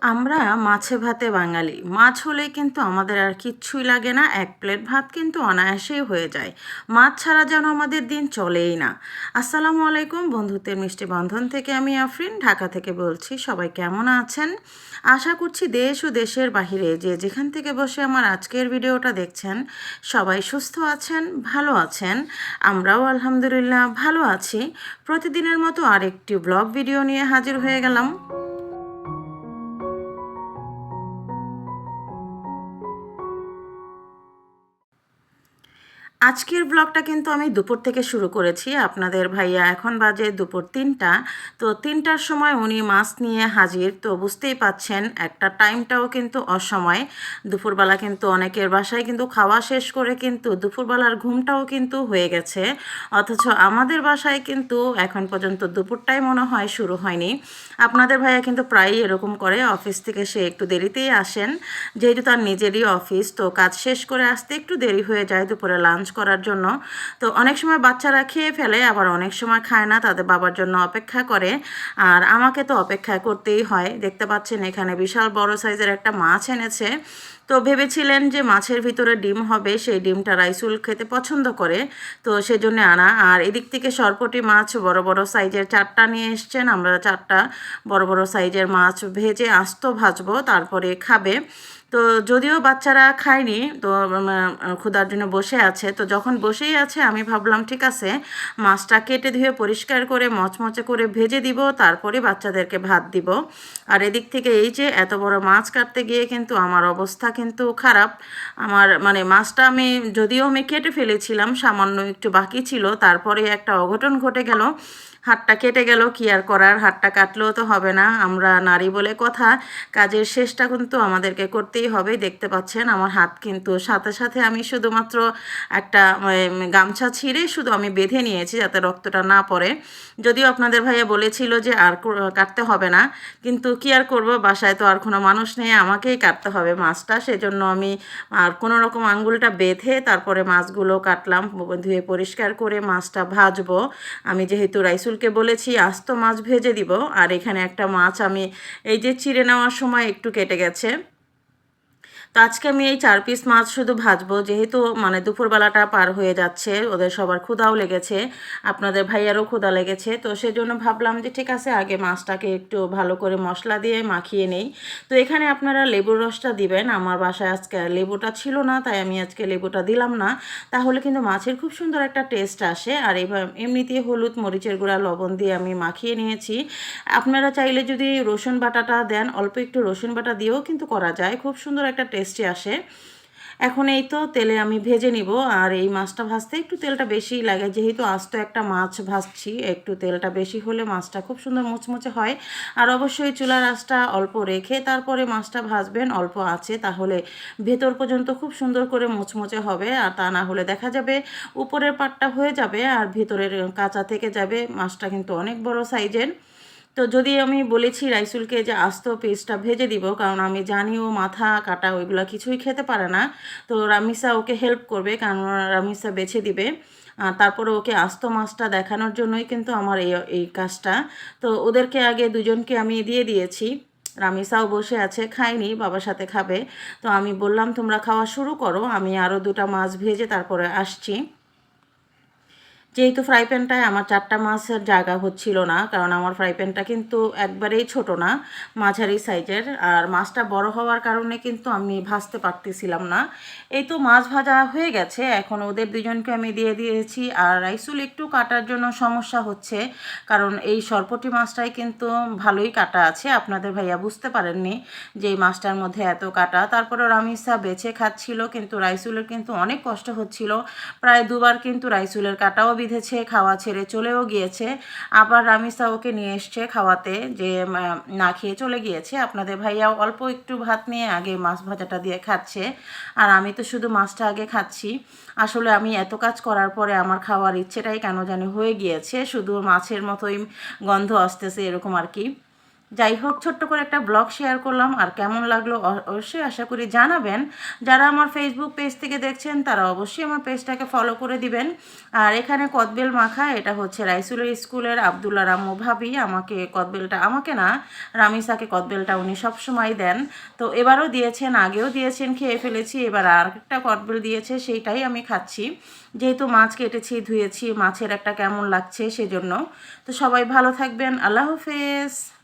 আমরা মাছে ভাতে বাঙালি। মাছ হলে কিন্তু আমাদের আর কিচ্ছুই লাগে না, এক প্লেট ভাত কিন্তু অনায়াসেই হয়ে যায়। মাছ ছাড়া যেন আমাদের দিন চলেই না। আসসালামু আলাইকুম, বন্ধুত্বের মিষ্টি বন্ধন থেকে আমি আফরিন, ঢাকা থেকে বলছি সবাই কেমন আছেন? আশা করছি দেশ ও দেশের বাহিরে যে যেখান থেকে বসে আমার আজকের ভিডিওটা দেখছেন, সবাই সুস্থ আছেন, ভালো আছেন। আমরাও আলহামদুলিল্লাহ ভালো আছি। প্রতিদিনের মতো আরেকটি ব্লগ ভিডিও নিয়ে হাজির হয়ে গেলাম। আজকের ব্লগটা কিন্তু আমি দুপুর থেকে শুরু করেছি। আপনাদের ভাইয়া এখন বাজে দুপুর তিনটা। তো তিনটার সময় উনি মাছ নিয়ে হাজির। তো বুঝতেই পাচ্ছেন, একটা টাইমটাও কিন্তু অসময়। দুপুরবেলা কিন্তু অনেকের বাসায় কিন্তু খাওয়া শেষ করে কিন্তু দুপুরবেলার ঘুমটাও কিন্তু হয়ে গেছে। অথচ আমাদের বাসায় কিন্তু এখন পর্যন্ত দুপুরটাই মনে হয় শুরু হয়নি। আপনাদের ভাইয়া কিন্তু প্রায়ই এরকম করে। অফিস থেকে সে একটু দেরিতেই আসেন। যেহেতু তার নিজেরই অফিস, তো কাজ শেষ করে আসতে একটু দেরি হয়ে যায় দুপুরে লাঞ্চ করার জন্য। তো অনেক সময় বাচ্চারা খেয়ে ফেলে, আবার অনেক সময় খায় না, তাদের বাবার জন্য অপেক্ষা করে। আর আমাকে তো অপেক্ষা করতেই হয়। দেখতে পাচ্ছেন এখানে বিশাল বড় সাইজের একটা মাছ এনেছে। তো ভেবেছিলেন যে মাছের ভিতরে ডিম হবে, সেই ডিমটা রাইসুল খেতে পছন্দ করে। তো সেজন্য আনা। আর এদিক থেকে সরপটি মাছ বড় বড় সাইজের চারটা নিয়ে এসছেন। আমরা চারটা বড় বড় সাইজের মাছ ভেজে আস্ত ভাজবো, তারপরে খাবে। তো যদিও বাচ্চারা খায়নি, তো ক্ষুধার জন্য বসে আছে। তো যখন বসেই আছে, আমি ভাবলাম, ঠিক আছে, মাছটা কেটে ধুয়ে পরিষ্কার করে মচমচে করে ভেজে দিব, তারপরে বাচ্চাদেরকে ভাত দিব। আর এদিক থেকে এই যে, এত বড় মাছ কাটতে গিয়ে কিন্তু আমার অবস্থা কিন্তু খারাপ। আমার মানে মাছটা আমি যদিও আমি কেটে ফেলেছিলাম, সামান্য একটু বাকি ছিল। তারপরে একটা অঘটন ঘটে গেল। হাতটা কেটে গেল, কি আর করার? হাতটা কাটলেও তো হবে না। আমরা নারী বলে কথা, কাজের শেষটা কিন্তু আমাদেরকে করতেই হবে। দেখতে পাচ্ছেন, আমার হাত কিন্তু সাথে সাথে আমি শুধুমাত্র একটা গামছা ছিঁড়ে শুধু আমি বেঁধে নিয়েছি যাতে রক্তটা না পড়ে। যদিও আপনাদের ভাইয়া বলেছিল যে আর কাটতে হবে না, কিন্তু কি আর করব? বাসায় তো আর কোনো মানুষ নেই, আমাকেই কাটতে হবে মাছটা। সেজন্য আমি আর কোনো রকম আঙ্গুলটা বেঁধে তারপরে মাছগুলো কাটলাম, ধুয়ে পরিষ্কার করে মাছটা ভাজবো। আমি যেহেতু রাইসুল রাসুলকে বলেছি আস্ত মাছ ভেজে দিব। আর এখানে একটা মাছ আমি, এই যে চিড়ে নেওয়ার সময় একটু কেটে গেছে। তো আজকে আমি এই চার পিস মাছ শুধু ভাজবো, যেহেতু মানে দুপুরবেলাটা পার হয়ে যাচ্ছে, ওদের সবার ক্ষুধাও লেগেছে, আপনাদের ভাইয়ারও ক্ষুধা লেগেছে, তো সেজন্য ভাবলাম যে ঠিক আছে, আগে মাছটাকে একটু ভালো করে মশলা দিয়ে মাখিয়ে নেই। তো এখানে আপনারা লেবুর রসটা দিবেন, আমার বাসায় আজকে লেবুটা ছিল না, তাই আমি আজকে লেবুটা দিলাম না। তাহলে কিন্তু মাছের খুব সুন্দর একটা টেস্ট আসে, আর এইভাবে এমনিতেই হলুদ, মরিচের গুঁড়া, লবণ দিয়ে আমি মাখিয়ে নিয়েছি। আপনারা চাইলে যদি রসুন বাটাটা দেন, অল্প একটু রসুন বাটা দিয়েও কিন্তু করা যায়, খুব সুন্দর একটা টেস্ট টেস্টি আসে। এখন এই তো তেলে আমি ভেজে নিব, আর এই মাছটা ভাজতে একটু তেলটা বেশি লাগে। যেহেতু আস্ত একটা মাছ ভাজছি, একটু তেলটা বেশি হলে মাছটা খুব সুন্দর মুচমুচে হয়। আর অবশ্যই চুলার আঁচটা অল্প রেখে তারপরে মাছটা ভাজবেন, অল্প আছে, তাহলে ভেতর পর্যন্ত খুব সুন্দর করে মুচমুচে হবে। আর তা না হলে দেখা যাবে উপরের পাটটা হয়ে যাবে, আর ভেতরের কাঁচা থেকে যাবে। মাছটা কিন্তু অনেক বড় সাইজের। তো যদি আমি বলেছি রাইসুলকে যে আস্ত পেস্টটা ভেজে দিব, কারণ আমি জানি ও মাথা, কাটা ওইগুলো কিছুই খেতে পারে না, তো রামিসা ওকে হেল্প করবে, কারণ রামিসা বেছে দিবে। আর তারপরে ওকে আস্ত মাছটা দেখানোর জন্যই কিন্তু আমার এই এই কাজটা। তো ওদেরকে আগে দুজনকে আমি দিয়ে দিয়েছি। রামিসাও বসে আছে, খায়নি, বাবার সাথে খাবে। তো আমি বললাম, তোমরা খাওয়া শুরু করো, আমি আরও দুটা মাছ ভেজে তারপরে আসছি। যেহেতু ফ্রাই প্যানটায় আমার চারটা মাছের জায়গা হচ্ছিল না, কারণ আমার ফ্রাই প্যানটা কিন্তু একবারেই ছোট না, মাঝারি সাইজের, আর মাছটা বড় হওয়ার কারণে কিন্তু আমি ভাজতে পারতেছিলাম না। এই তো মাছ ভাজা হয়ে গেছে, এখন ওদের দুজনকে আমি দিয়ে দিয়েছি, আর রাইসুল একটু কাটার জন্য সমস্যা হচ্ছে, কারণ এই সরপটি মাছটাই কিন্তু ভালোই কাটা আছে, আপনাদের ভাইয়া বুঝতে পারেননি যে এই মাছটার মধ্যে এত কাটা। তারপরে রামিসা বেছে খাচ্ছিল, কিন্তু রাইসুলের কিন্তু অনেক কষ্ট হচ্ছিল, প্রায় দুবার কিন্তু রাইসুলের কাটাও বিঁধেছে খাওয়া ছেড়ে চলেও গিয়েছে। আবার রামিসা ওকে নিয়ে এসছে খাওয়াতে যে না খেয়ে চলে গিয়েছে। আপনাদের ভাইয়া অল্প একটু ভাত নিয়ে আগে মাছ ভাজাটা দিয়ে খাচ্ছে। আর আমি তো শুধু মাছটা আগে খাচ্ছি। আসলে আমি এত কাজ করার পরে আমার খাওয়ার ইচ্ছেটাই কেন জানি হয়ে গিয়েছে। শুধু মাছের মতোই গন্ধ আসতেছে এরকম আর কি। যাই হোক ছোট্ট করে একটা ব্লগ শেয়ার করলাম। আর কেমন লাগল অবশ্যই আশা করি জানাবেন। যারা আমার ফেসবুক পেজ থেকে দেখছেন, তারা অবশ্যই আমার পেজটাকে ফলো করে দিবেন। আর এখানে কদবেল মাখা, এটা হচ্ছে রাইসুলের স্কুলের আবদুল্লা রামু ভাবি। আমাকে কদবেলটা, আমাকে না, রামিসাকে কদবেলটা উনি সবসময় দেন। তো এবারও দিয়েছেন, আগেও দিয়েছেন, খেয়ে ফেলেছি। এবার আর একটা কদবেল দিয়েছে, সেইটাই আমি খাচ্ছি। যেহেতু মাছ কেটেছি, ধুয়েছি, মাছের একটা কেমন লাগছে সেজন্য। তো সবাই ভালো থাকবেন। আল্লাহ হাফেজ।